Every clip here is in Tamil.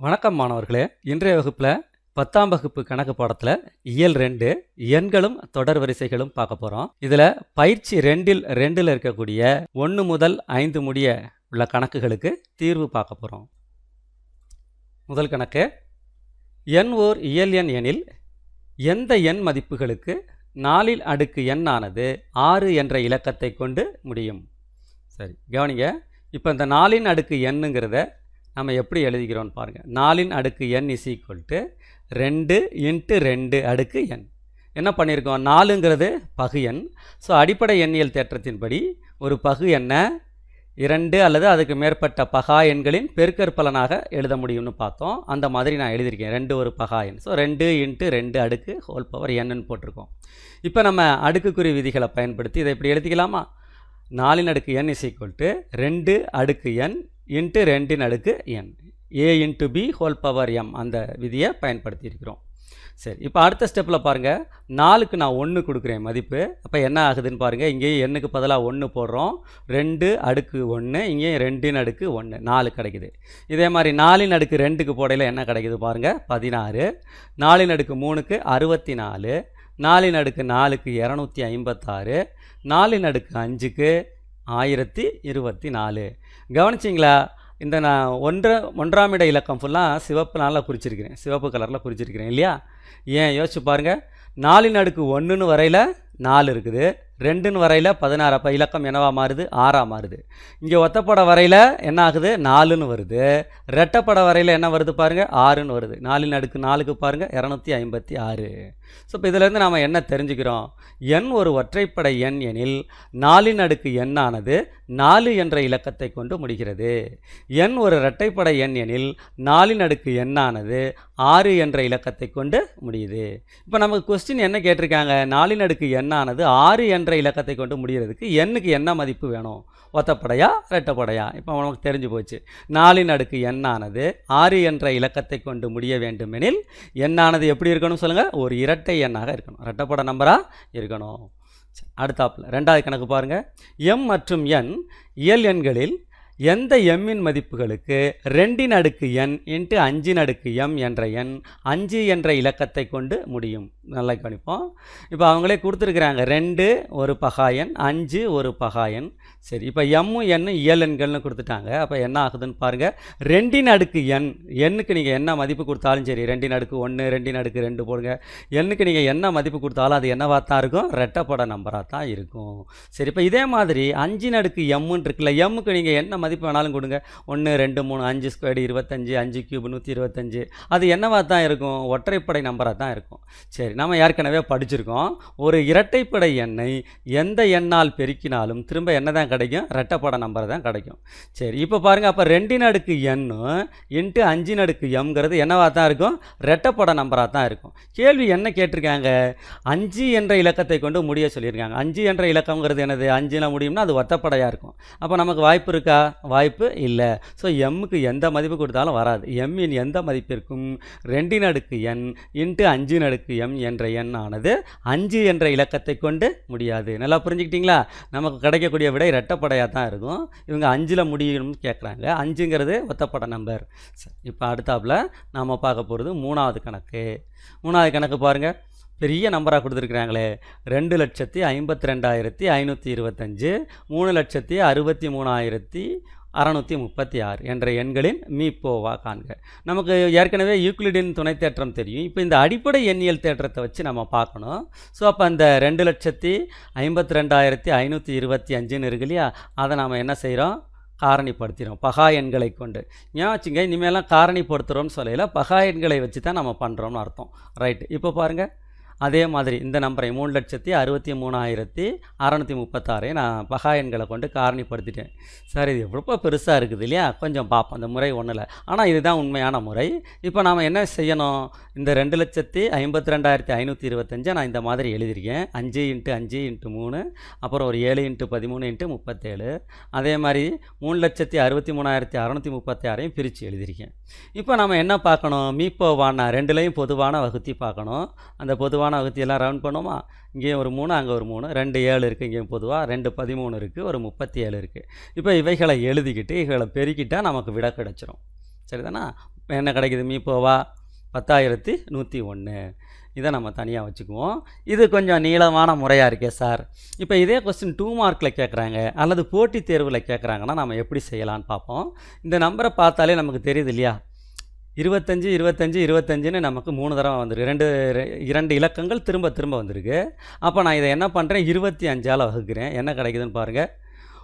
வணக்கம் மாணவர்களே. இன்றைய வகுப்பில் பத்தாம் வகுப்பு கணக்கு பாடத்தில் இயல் ரெண்டு எண்களும் தொடர் வரிசைகளும் பார்க்க போகிறோம் இதில் பயிற்சி ரெண்டில் ரெண்டில் இருக்கக்கூடிய ஒன்று முதல் ஐந்து முடிய உள்ள கணக்குகளுக்கு தீர்வு பார்க்க போகிறோம் முதல் கணக்கு எண் ஓர் இயல் எண் எனில் எந்த எண் மதிப்புகளுக்கு நாலில் அடுக்கு எண்ணானது ஆறு என்ற இலக்கத்தை கொண்டு முடியும்? சரி கவனிங்க. இப்போ இந்த நாலின் அடுக்கு எண்ணுங்கிறத நம்ம எப்படி எழுதிக்கிறோம்னு பாருங்கள் நாலின் அடுக்கு எண் இஸ் ஈக்குவல் டு ரெண்டு இன்ட்டு ரெண்டு அடுக்கு எண் என்ன பண்ணியிருக்கோம் நாலுங்கிறது பகு எண் ஸோ அடிப்படை எண்ணியல் தேற்றத்தின்படி ஒரு பகு எண்ணை இரண்டு அல்லது அதுக்கு மேற்பட்ட பகா எண்களின் பெருக்கற்பலனாக எழுத முடியும்னு பார்த்தோம். அந்த மாதிரி நான் எழுதியிருக்கேன். ரெண்டு ஒரு பகா எண். ஸோ ரெண்டு இன்ட்டு ரெண்டு அடுக்கு ஹோல் பவர் எண்ணுன்னு போட்டிருக்கோம். இப்போ நம்ம அடுக்குக்குறி விதிகளை பயன்படுத்தி இதை இப்படி எழுதிக்கலாமா? நாலின் அடுக்கு எண் இஸ் ஈக்குவல் டு ரெண்டு அடுக்கு எண் இன்ட்டு ரெண்டின் அடுக்கு n a into b whole power m அந்த விதியை பயன்படுத்தியிருக்கிறோம். சரி இப்போ அடுத்த ஸ்டெப்பில் பாருங்கள் நாலுக்கு நான் ஒன்று கொடுக்குறேன் மதிப்பு. அப்போ என்ன ஆகுதுன்னு பாருங்கள் இங்கேயும் எண்ணுக்கு பதிலாக ஒன்று போடுறோம். ரெண்டு அடுக்கு ஒன்று இங்கேயும் ரெண்டின் அடுக்கு ஒன்று நாலு கிடைக்குது. இதே மாதிரி நாலின் அடுக்கு ரெண்டுக்கு போடையில் என்ன கிடைக்குது பாருங்கள் பதினாறு. நாலின் அடுக்கு மூணுக்கு அறுபத்தி நாலு நாலின் அடுக்கு நாலுக்கு இரநூத்தி ஐம்பத்தாறு. நாலின் அடுக்கு அஞ்சுக்கு ஆயிரத்தி இருபத்தி நாலு. கவனிச்சிங்களா? இந்த நான் ஒன்ற ஒன்றாம் இட இலக்கம் ஃபுல்லாக சிவப்பு நாளில் குறிச்சிருக்கிறேன். சிவப்பு கலரில் குறிச்சிருக்கிறேன் இல்லையா? ஏன்? யோசிச்சு பாருங்கள் நாலின் அடுக்கு ஒன்றுன்னு வரையில் நாலு இருக்குது. ரெண்டுன்னு வரையில் பதினாறு. அப்போ இலக்கம் என்னவா மாறுது? ஆறாக மாறுது. இங்கே ஒத்தப்பட வரையில் என்ன ஆகுது? நாலுன்னு வருது. ரெட்டப்பட வரையில் என்ன வருது பாருங்கள் ஆறுன்னு வருது. நாலின் அடுக்கு நாலுக்கு பாருங்கள் இரநூத்தி ஐம்பத்தி ஆறு. ஸோ இப்போ இதிலேருந்து நாம் என்ன தெரிஞ்சுக்கிறோம்? எண் ஒரு ஒற்றைப்படை எண் எனில் நாலின் அடுக்கு எண்ணானது நாலு என்ற இலக்கத்தை கொண்டு முடிகிறது. எண் ஒரு இரட்டைப்படை எண் எனில் நாலின் அடுக்கு எண்ணானது ஆறு என்ற இலக்கத்தை கொண்டு முடியுது. இப்போ நமக்கு கொஸ்டின் என்ன கேட்டிருக்காங்க? நாலின் அடுக்கு எண்ணானது ஆறு என்ற என்ற இலக்கத்தை கொண்டு முடிகிறதுக்கு எண்ணுக்கு என்ன மதிப்பு வேணும்? ஒத்தப்படையா ரெட்டப்படையா இப்போ நமக்கு தெரிஞ்சு போச்சு. நாலின் அடுக்கு எண்ணானது ஆறு என்ற இலக்கத்தை கொண்டு முடிய வேண்டுமெனில் எண்ணானது எப்படி இருக்கணும் சொல்லுங்கள் ஒரு இரட்டை எண்ணாக இருக்கணும். ரெட்டப்பட நம்பராக இருக்கணும். சரி, அடுத்தாப்புல ரெண்டாவது கணக்கு பாருங்கள் எம் மற்றும் என் இயல் எண்களில் எந்த எம்மின் மதிப்புகளுக்கு ரெண்டின் அடுக்கு என் இன்ட்டு அஞ்சின் அடுக்கு எம் என்ற எண் அஞ்சு என்ற இலக்கத்தை கொண்டு முடியும்? நல்லா கவனிப்போம் இப்போ அவங்களே கொடுத்துருக்குறாங்க. ரெண்டு ஒரு பகாயன். அஞ்சு ஒரு பகாயன். சரி இப்போ எம்மும் எண்ணும் இயல் எண்கள்னு கொடுத்துட்டாங்க. அப்போ என்ன ஆகுதுன்னு பாருங்கள் ரெண்டின் அடுக்கு எண் எண்ணுக்கு நீங்கள் என்ன மதிப்பு கொடுத்தாலும் சரி ரெண்டின் அடுக்கு ஒன்று ரெண்டின் அடுக்கு ரெண்டு போடுங்க. எண்ணுக்கு நீங்கள் என்ன மதிப்பு கொடுத்தாலும் அது என்னவாக தான் இருக்கும்? ரெட்டப்பட நம்பராக தான் இருக்கும். சரி இப்போ இதே மாதிரி அஞ்சின் அடுக்கு எம்முன்னு இருக்குல்ல எம்முக்கு நீங்கள் என்ன மதிப்பு வேணாலும் கொடுங்க. ஒன்று ரெண்டு மூணு அஞ்சு ஸ்கொயர்டு இருபத்தஞ்சு அஞ்சு கியூப் நூற்றி இருபத்தஞ்சு. அது என்னவாக தான் இருக்கும்? ஒற்றைப்படை நம்பராக தான் இருக்கும். சரி நம்ம ஏற்கனவே படிச்சிருக்கோம். ஒரு இரட்டைப்படை எண்ணை எந்த எண்ணால் பெருக்கினாலும் திரும்ப என்ன தான் கிடைக்கும்? ரெட்டப்பட நம்பர் தான் கிடைக்கும். சரி இப்போ பாருங்கள் அப்போ ரெண்டின் அடுக்கு எண்ணும் இன்ட்டு அஞ்சின் அடுக்கு எம்ங்கிறது என்னவாக தான் இருக்கும்? ரெட்டப்பட நம்பராக தான் இருக்கும். கேள்வி என்ன கேட்டிருக்காங்க? அஞ்சு என்ற இலக்கத்தை கொண்டு முடிய சொல்லியிருக்காங்க. அஞ்சு என்ற இலக்கங்கிறது என்னது? அஞ்சில் முடியும்னா அது ஒத்தப்படையாக இருக்கும். அப்போ நமக்கு வாய்ப்பு இருக்கா? வாய்ப்பு இல்லை. ஸோ எம்முக்கு எந்த மதிப்பு கொடுத்தாலும் வராது. எம்மின் எந்த மதிப்பிற்கும் ரெண்டின் அடுக்கு எண் இன்ட்டு அஞ்சின் அடுக்கு எம் என்ற எண்ணானது அஞ்சு என்ற இலக்கத்தை கொண்டு முடியாது. நல்லா புரிஞ்சுக்கிட்டீங்களா? நமக்கு கிடைக்கக்கூடிய விடை ரெட்டப்படையாக தான் இருக்கும். இவங்க அஞ்சில் முடியணும்னு கேட்குறாங்க அஞ்சுங்கிறது ஒத்தப்பட நம்பர். இப்போ அடுத்தாப்புல நாம் பார்க்க போகிறது மூணாவது கணக்கு. மூணாவது கணக்கு பாருங்கள் பெரிய நம்பராக கொடுத்துருக்குறாங்களே. ரெண்டு லட்சத்தி ஐம்பத்தி ரெண்டாயிரத்தி ஐநூற்றி இருபத்தஞ்சு மூணு லட்சத்தி அறுபத்தி மூணாயிரத்தி அறநூற்றி முப்பத்தி ஆறு என்ற எண்களின் மீப்போவா காண்க. நமக்கு ஏற்கனவே யூக்ளிடின் துணை தேற்றம் தெரியும். இப்போ இந்த அடிப்படை எண்ணியல் தேற்றத்தை வச்சு நம்ம பார்க்கணும். ஸோ அப்போ அந்த ரெண்டு லட்சத்தி ஐம்பத்தி ரெண்டாயிரத்தி ஐநூற்றி இருபத்தி அஞ்சுன்னு இருக்கு இல்லையா? அதை நாம் என்ன செய்கிறோம்? காரணிப்படுத்திடும் பகா எண்களை கொண்டு. ஏன் வச்சுங்க? இனிமேலாம் காரணிப்படுத்துகிறோம்னு சொல்லல. பகா எண்களை வச்சு தான் நம்ம பண்ணுறோம்னு அர்த்தம். ரைட் இப்போ பாருங்கள் அதே மாதிரி இந்த நம்பரை மூணு லட்சத்தி அறுபத்தி மூணாயிரத்தி அறநூற்றி முப்பத்தாறை நான் பகா எண்களை கொண்டு காரணிப்படுத்திட்டேன். சார் இது எவ்வளோ பெருசாக இருக்குது இல்லையா? கொஞ்சம் பார்ப்போம். அந்த முறை ஒன்றில் ஆனால் இதுதான் உண்மையான முறை. இப்போ நாம் என்ன செய்யணும்? இந்த ரெண்டு லட்சத்தி ஐம்பத்தி ரெண்டாயிரத்தி ஐநூற்றி இருபத்தஞ்சை நான் இந்த மாதிரி எழுதியிருக்கேன். அஞ்சு இன்ட்டு அஞ்சு இன்ட்டு மூணு அப்புறம் ஒரு ஏழு இன்ட்டு பதிமூணு இன்ட்டு முப்பத்தேழு. அதே மாதிரி மூணு லட்சத்தி அறுபத்தி மூணாயிரத்தி அறநூற்றி முப்பத்தாறையும் பிரித்து எழுதியிருக்கேன். இப்போ நம்ம என்ன பார்க்கணும்? மீப்போவான ரெண்டுலேயும் பொதுவான வகுத்தி பார்க்கணும். அந்த பொதுவான வகுத்தியெல்லாம் ரவுண்ட் பண்ணுவோமா? இங்கேயும் ஒரு மூணு அங்கே ஒரு மூணு. ரெண்டு ஏழு இருக்குது இங்கேயும் பொதுவாக ரெண்டு பதிமூணு இருக்குது ஒரு முப்பத்தி ஏழு இருக்குது இப்போ இவைகளை எழுதிக்கிட்டு இவைகளை பெருக்கிட்டால் நமக்கு விட கிடச்சிரும். சரிதானா? என்ன கிடைக்குது? மீப்போவா பத்தாயிரத்தி நூற்றி ஒன்று இதை நம்ம தனியாக வச்சுக்குவோம். இது கொஞ்சம் நீளமான முறையாக இருக்கே சார். இப்போ இதே கொஸ்டின் டூ மார்க்கில் கேட்குறாங்க அல்லது போட்டித் தேர்வில் கேட்குறாங்கன்னா நம்ம எப்படி செய்யலான்னு பார்ப்போம். இந்த நம்பரை பார்த்தாலே நமக்கு தெரியுது இல்லையா? இருபத்தஞ்சி இருபத்தஞ்சி இருபத்தஞ்சுன்னு நமக்கு மூணு தடவை வந்திருக்கு. ரெண்டு ரெ- இரண்டு இலக்கங்கள் திரும்ப திரும்ப வந்திருக்கு. அப்போ நான் இதை என்ன பண்ணுறேன் இருபத்தி அஞ்சால் வகுக்கிறேன். என்ன கிடைக்குதுன்னு பாருங்கள்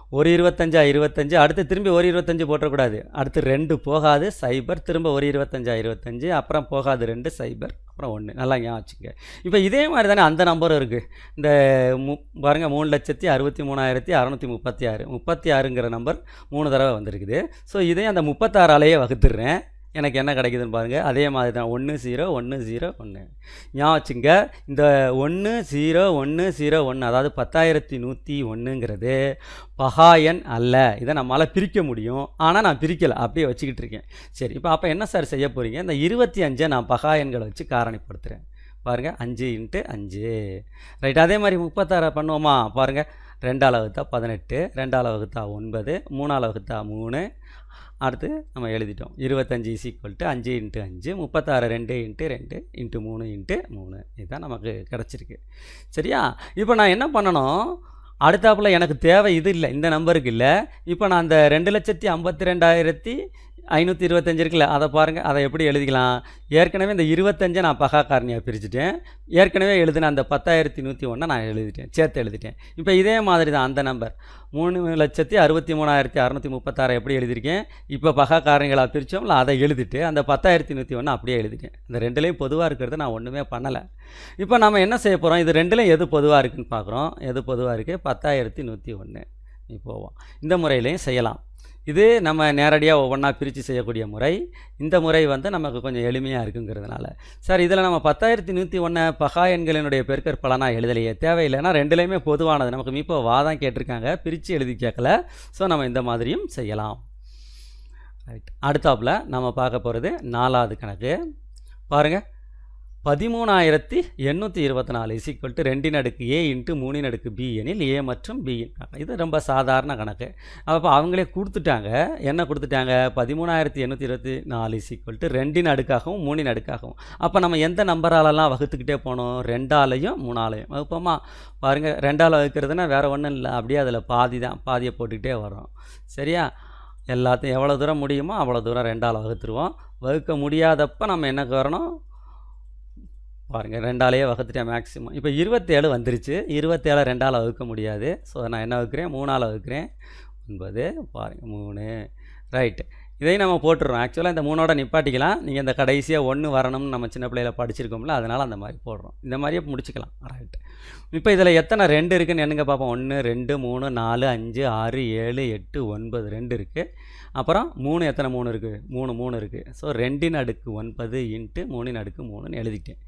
ஒரு இருபத்தஞ்சா இருபத்தஞ்சு அடுத்து திரும்பி ஒரு இருபத்தஞ்சு போட்டக்கூடாது அடுத்து ரெண்டு போகாது சைபர். திரும்ப ஒரு இருபத்தஞ்சா இருபத்தஞ்சு அப்புறம் போகாது ரெண்டு சைபர் அப்புறம் ஒன்று நல்லா ஞாபகம் வச்சுங்க இப்போ இதே மாதிரி தானே அந்த நம்பரும் இருக்குது இந்த மு பாருங்கள் மூணு லட்சத்தி அறுபத்தி மூணாயிரத்தி அறநூற்றி முப்பத்தி ஆறு. முப்பத்தி ஆறுங்கிற நம்பர் மூணு தடவை வந்திருக்குது. ஸோ இதே அந்த முப்பத்தாறாலேயே வகுத்துடுறேன். எனக்கு என்ன கிடைக்குதுன்னு பாருங்கள் அதே மாதிரி தான். ஒன்று ஜீரோ ஒன்று ஜீரோ ஒன்று ஞாபகம் வச்சுங்க. இந்த ஒன்று ஜீரோ ஒன்று ஜீரோ ஒன்று அதாவது பத்தாயிரத்தி நூற்றி ஒன்றுங்கிறது பகாயன் அல்ல. இதை நம்மளால் பிரிக்க முடியும். ஆனால் நான் பிரிக்கலை. அப்படியே வச்சுக்கிட்டு இருக்கேன். சரி இப்போ அப்போ என்ன சார் செய்ய போகிறீங்க இந்த இருபத்தி அஞ்சை நான் பகாயன்களை வச்சு காரணிப்படுத்துகிறேன் பாருங்கள் அஞ்சு இன்ட்டு அஞ்சு. ரைட். அதே மாதிரி முப்பத்தாறு பண்ணுவோமா? பாருங்கள் ரெண்டாவது வகுத்தா பதினெட்டு ரெண்டாவது வகுத்தா ஒன்பது மூணாவது வகுத்தா மூணு. அடுத்து நம்ம எழுதிட்டோம். இருபத்தஞ்சி இஸ் ஈக்குவல் டு அஞ்சு இன்ட்டு அஞ்சு முப்பத்தாறு ரெண்டு இன்ட்டு ரெண்டு இன்ட்டு மூணு இன்ட்டு மூணு. இதுதான் நமக்கு கிடச்சிருக்கு. சரியா? இப்போ நான் என்ன பண்ணணும்? அடுத்தாப்புல எனக்கு தேவை இது இல்லை இந்த நம்பருக்கு இல்லை. இப்போ நான் அந்த ரெண்டு லட்சத்தி ஐம்பத்தி ரெண்டாயிரத்தி ஐநூற்றி இருபத்தஞ்சு இருக்குல்ல அதை பாருங்கள் அதை எப்படி எழுதிக்கலாம்? ஏற்கனவே இந்த இருபத்தஞ்சை நான் பகா காரணியாக பிரிச்சுட்டேன். ஏற்கனவே எழுதின அந்த பத்தாயிரத்தி நூற்றி ஒன்றை நான் எழுதிட்டேன் சேர்த்து எழுதிட்டேன். இப்போ இதே மாதிரி தான் அந்த நம்பர் மூணு லட்சத்தி அறுபத்தி மூணாயிரத்தி அறநூற்றி முப்பத்தாறு எப்படி எழுதியிருக்கேன்? இப்போ பகா காரணிகளாக பிரித்தோம்ல அதை எழுதிட்டு அந்த பத்தாயிரத்தி நூற்றி ஒன்று அப்படியே எழுதிட்டேன். இந்த ரெண்டுலேயும் பொதுவாக இருக்கிறது நான் ஒன்றுமே பண்ணலை. இப்போ நம்ம என்ன செய்ய போகிறோம் இது ரெண்டுலேயும் எது பொதுவாக இருக்குன்னு பார்க்குறோம் எது பொதுவாக இருக்குது பத்தாயிரத்தி நூற்றி ஒன்று நீ போவோம். இந்த முறையிலையும் செய்யலாம். இது நம்ம நேரடியாக ஒவ்வொன்றா பிரித்து செய்யக்கூடிய முறை. இந்த முறை வந்து நமக்கு கொஞ்சம் எளிமையாக இருக்குங்கிறதுனால. சார் இதில் நம்ம பத்தாயிரத்தி நூற்றி ஒன்று பகா எண்களினுடைய பெருக்கற் பலனாக எழுதலையே. தேவையில்லைன்னா ரெண்டுலேயுமே பொதுவானது. நமக்கு இப்போ வாதான் கேட்டிருக்காங்க. பிரித்து எழுதி கேட்கல ஸோ நம்ம இந்த மாதிரியும் செய்யலாம். ரைட் அடுத்தாப்புல நம்ம பார்க்க போகிறது நாலாவது கணக்கு. பாருங்கள் பதிமூணாயிரத்தி எண்ணூற்றி இருபத்தி நாலு இசிக்வல் டு ரெண்டின் அடுக்கு ஏ இன்ட்டு மூணின் அடுக்கு பி எனில் ஏ மற்றும் பி இது ரொம்ப சாதாரண கணக்கு. அப்போ அவங்களே கொடுத்துட்டாங்க. என்ன கொடுத்துட்டாங்க? பதிமூணாயிரத்தி எண்ணூற்றி இருபத்தி நாலு இசிக்வல் டு ரெண்டின் அடுக்காகவும் மூணின் அடுக்காகவும் அப்போ நம்ம எந்த நம்பராலலாம் வகுத்துக்கிட்டே போனோம்? ரெண்டாலையும் மூணாலையும். வகுப்போமா? பாருங்கள் ரெண்டால் வகுக்கிறதுனா வேறு ஒன்றும் இல்லை. அப்படியே அதில் பாதி தான். பாதியை போட்டுக்கிட்டே வரோம் சரியா? எல்லாத்தையும் எவ்வளோ தூரம் முடியுமோ அவ்வளோ தூரம் ரெண்டால் வகுத்துருவோம். வகுக்க முடியாதப்போ நம்ம என்ன வரணும் பாருங்கள் ரெண்டாலேயே வகுத்துட்டேன் மேக்ஸிமம் இப்போ இருபத்தேழு வந்துருச்சு. இருபத்தேழை ரெண்டால் வகுக்க முடியாது. ஸோ நான் என்ன வகுக்கிறேன்? மூணால் வகுக்கிறேன். ஒன்பது பாருங்கள் மூணு. ரைட்டு இதையும் நம்ம போட்டுடுறோம் ஆக்சுவலாக இந்த மூணோட நிப்பாட்டிக்கலாம். நீங்கள் இந்த கடைசியாக ஒன்று வரணும்னு நம்ம சின்ன பிள்ளையில் படிச்சிருக்கோம்ல அதனால் அந்த மாதிரி போடுறோம். இந்த மாதிரியே முடிச்சுக்கலாம். ரைட் இப்போ இதில் எத்தனை ரெண்டு இருக்குதுன்னு என்னங்க பார்ப்போம் ஒன்று ரெண்டு மூணு நாலு அஞ்சு ஆறு ஏழு எட்டு ஒன்பது ரெண்டு இருக்குது அப்புறம் மூணு எத்தனை மூணு இருக்குது மூணு மூணு இருக்குது ஸோ ரெண்டின் அடுக்கு ஒன்பது இன்ட்டு மூணின் அடுக்கு மூணுன்னு எழுதிட்டேன்.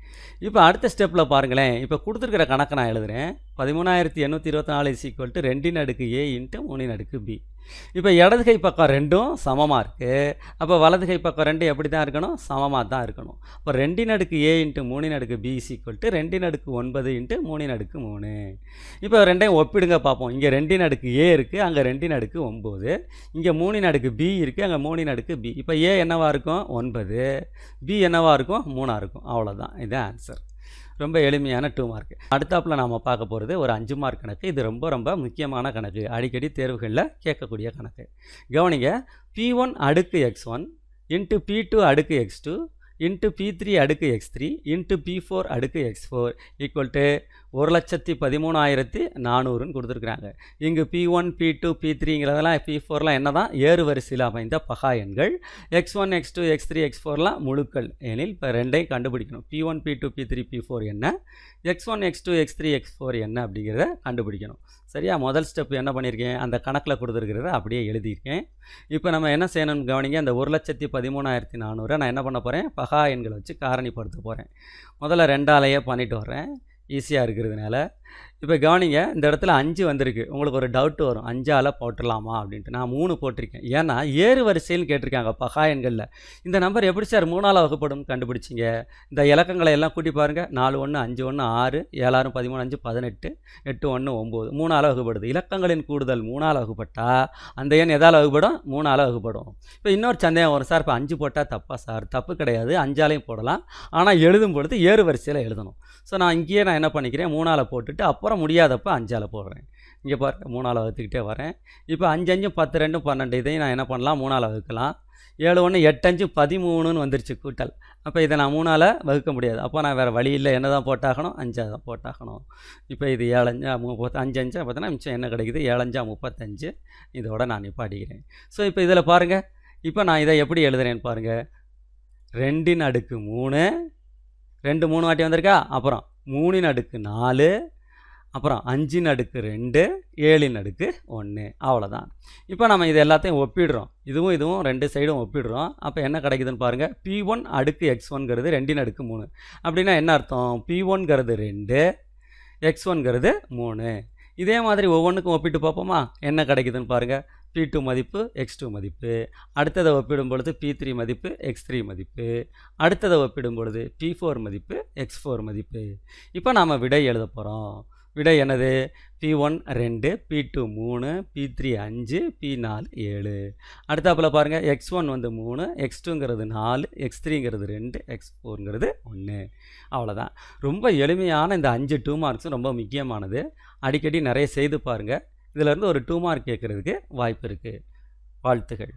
இப்போ அடுத்த ஸ்டெப்பில் பாருங்களேன். இப்போ கொடுத்துருக்கிற கணக்கை நான் எழுதுகிறேன் பதிமூணாயிரத்தி எண்ணூற்றி இருபத்தி நாலு இஸ் ஈக்குவல் டு ரெண்டின் அடுக்கு ஏ இன்ட்டு மூணின் அடுக்கு பி இப்போ இடது கை பக்கம் ரெண்டும் சமமாக இருக்குது அப்போ வலது கை பக்கம் ரெண்டும் எப்படி தான் இருக்கணும்? சமமாக தான் இருக்கணும். இப்போ ரெண்டின் அடுக்கு ஏ இன்ட்டு மூணின் அடுக்கு பி இஸ் ஈக்குவல் டு ரெண்டின் அடுக்கு ஒன்பது இன்ட்டு மூணின் அடுக்கு மூணு. இப்போ ரெண்டையும் ஒப்பிடுங்க பார்ப்போம். இங்கே ரெண்டின் அடுக்கு ஏ இருக்குது அங்கே ரெண்டின் அடுக்கு ஒம்பது. இங்கே மூணின் அடுக்கு பி இருக்குது அங்கே மூணின் அடுக்கு பி இப்போ ஏ என்னவாக இருக்கும்? ஒன்பது. பி என்னவாக இருக்கும்? மூணாக இருக்கும். அவ்வளோதான் இதுதான் ஆன்சர் ரொம்ப எளிமையான டூ மார்க் அடுத்தாப்பில் நாம் பார்க்க போகிறது ஒரு அஞ்சு மார்க் கணக்கு. இது ரொம்ப ரொம்ப முக்கியமான கணக்கு. அடிக்கடி தேர்வுகளில் கேட்கக்கூடிய கணக்கு. கவனிங்க பி ஒன் அடுக்கு x one into p two அடுக்கு x two into p three அடுக்கு x three into p four அடுக்கு எக்ஸ் ஃபோர் ஈக்குவல் டு ஒரு லட்சத்தி பதிமூணாயிரத்தி நானூறுன்னு கொடுத்துருக்குறாங்க. இங்கு p one p two p த்ரீங்கிறதெல்லாம் B ஃபோர்லாம் என்ன தான் ஏறு வரிசையில் அமைந்த பகா எண்கள். X one x two x three x ஃபோர்லாம் முழுக்கள். எனில் இப்போ ரெண்டையும் கண்டுபிடிக்கணும். P one p two p three p four என்ன? X one x two x three x four என்ன அப்படிங்கிறத கண்டுபிடிக்கணும். சரியா? முதல் ஸ்டெப் என்ன பண்ணியிருக்கேன் அந்த கணக்கில் கொடுத்துருக்கிறத அப்படியே எழுதியிருக்கேன். இப்போ நம்ம என்ன செய்யணும்னு கவனிங்க அந்த ஒரு லட்சத்தி பதிமூணாயிரத்தி நானூறு நான் என்ன பண்ண போகிறேன் பகா எண்களை வச்சு காரணிப்படுத்த போகிறேன் முதல்ல ரெண்டாலையே பண்ணிட்டு வர்றேன். ஈஸியாக இருக்கிறதுனால. இப்போ கவனிங்க இந்த இடத்துல அஞ்சு வந்திருக்கு. உங்களுக்கு ஒரு டவுட் வரும். அஞ்சால் போட்டுடலாமா அப்படின்ட்டு. நான் மூணு போட்டிருக்கேன். ஏன்னா ஏறு வரிசைன்னு கேட்டிருக்காங்க பகாயன்களில் இந்த நம்பர் எப்படி சார் மூணால் வகுப்படும் கண்டுபிடிச்சிங்க? இந்த இலக்கங்களை எல்லாம் கூட்டி பாருங்கள் நாலு ஒன்று அஞ்சு ஒன்று ஆறு ஏழாயிரம் பதிமூணு அஞ்சு பதினெட்டு எட்டு ஒன்று ஒம்பது. மூணால் வகுப்படுது. இலக்கங்களின் கூடுதல் மூணால் வகுப்பட்டால் அந்த எண் எதால் வகுப்படும்? மூணால் வகுப்படும். இப்போ இன்னொரு சந்தேகம் வரும் சார். இப்போ அஞ்சு போட்டால் தப்பா சார்? தப்பு கிடையாது. அஞ்சாலையும் போடலாம். ஆனால் எழுதும் பொழுது ஏறு வரிசையில் எழுதணும். ஸோ நான் இங்கேயே நான் என்ன பண்ணிக்கிறேன்? மூணால் போட்டுட்டு அப்புறம் முடியாதப்போ அஞ்சால் போடுறேன். இங்கே பாருங்க மூணால் வகுத்துக்கிட்டே வரேன். இப்போ அஞ்சு அஞ்சு பத்து ரெண்டு பன்னெண்டு இதையும் நான் என்ன பண்ணலாம் மூணால் வகுக்கலாம். ஏழு ஒன்று எட்டஞ்சு பதிமூணுன்னு வந்துருச்சு கூட்டல். அப்போ இதை நான் மூணால் வகுக்க முடியாது. அப்போ நான் வேறு வழி இல்லை. என்ன தான் போட்டாகணும்? அஞ்சாக தான் போட்டாகணும். இப்போ இது ஏழஞ்சா முப்பத்து அஞ்சு அஞ்சா பார்த்தோன்னா மிச்சம் என்ன கிடைக்குது? ஏழஞ்சா முப்பத்தஞ்சு. இதோட நான் நிப்பாட்டிக்கிறேன். ஸோ இப்போ இதில் பாருங்கள் இப்போ நான் இதை எப்படி எழுதுறேன்னு பாருங்கள் ரெண்டின் அடுக்கு மூணு. ரெண்டு மூணு வாட்டி வந்திருக்கா? அப்புறம் மூணின் அடுக்கு நாலு. அப்புறம் அஞ்சின் அடுக்கு ரெண்டு ஏழின் அடுக்கு ஒன்று அவ்வளோதான் இப்போ நம்ம இது எல்லாத்தையும் ஒப்பிடுறோம். இதுவும் இதுவும் ரெண்டு சைடும் ஒப்பிடுறோம். அப்போ என்ன கிடைக்குதுன்னு பாருங்கள் பி ஒன் அடுக்கு எக்ஸ் ஒன்கிறது ரெண்டின் அடுக்கு மூணு. அப்படின்னா என்ன அர்த்தம்? பி ஒன்கிறது ரெண்டு எக்ஸ் ஒன்கிறது மூணு. இதே மாதிரி ஒவ்வொன்றுக்கும் ஒப்பிட்டு பார்ப்போமா? என்ன கிடைக்குதுன்னு பாருங்கள் பி டூ மதிப்பு எக்ஸ் டூ மதிப்பு. அடுத்ததை ஒப்பிடும் பொழுது பி த்ரீ மதிப்பு எக்ஸ் த்ரீ மதிப்பு. அடுத்ததை ஒப்பிடும் பொழுது பி ஃபோர் மதிப்பு எக்ஸ் ஃபோர் மதிப்பு. இப்போ நாம் விடை எழுத போகிறோம் விடை என்னது? பி ஒன் ரெண்டு பி டூ மூணு பி த்ரீ அஞ்சு பி நாலு ஏழு. அடுத்தாப்பில் பாருங்கள் எக்ஸ் ஒன் வந்து மூணு எக்ஸ் டூங்கிறது நாலு எக்ஸ் த்ரீங்கிறது ரெண்டு எக்ஸ் ஃபோருங்கிறது ஒன்று அவ்வளோதான் ரொம்ப எளிமையான இந்த அஞ்சு டூ மார்க்ஸும் ரொம்ப முக்கியமானது. அடிக்கடி நிறைய செய்து பாருங்கள் இதிலேருந்து ஒரு டூ மார்க் கேட்குறதுக்கு வாய்ப்பு இருக்குது வாழ்த்துகள்.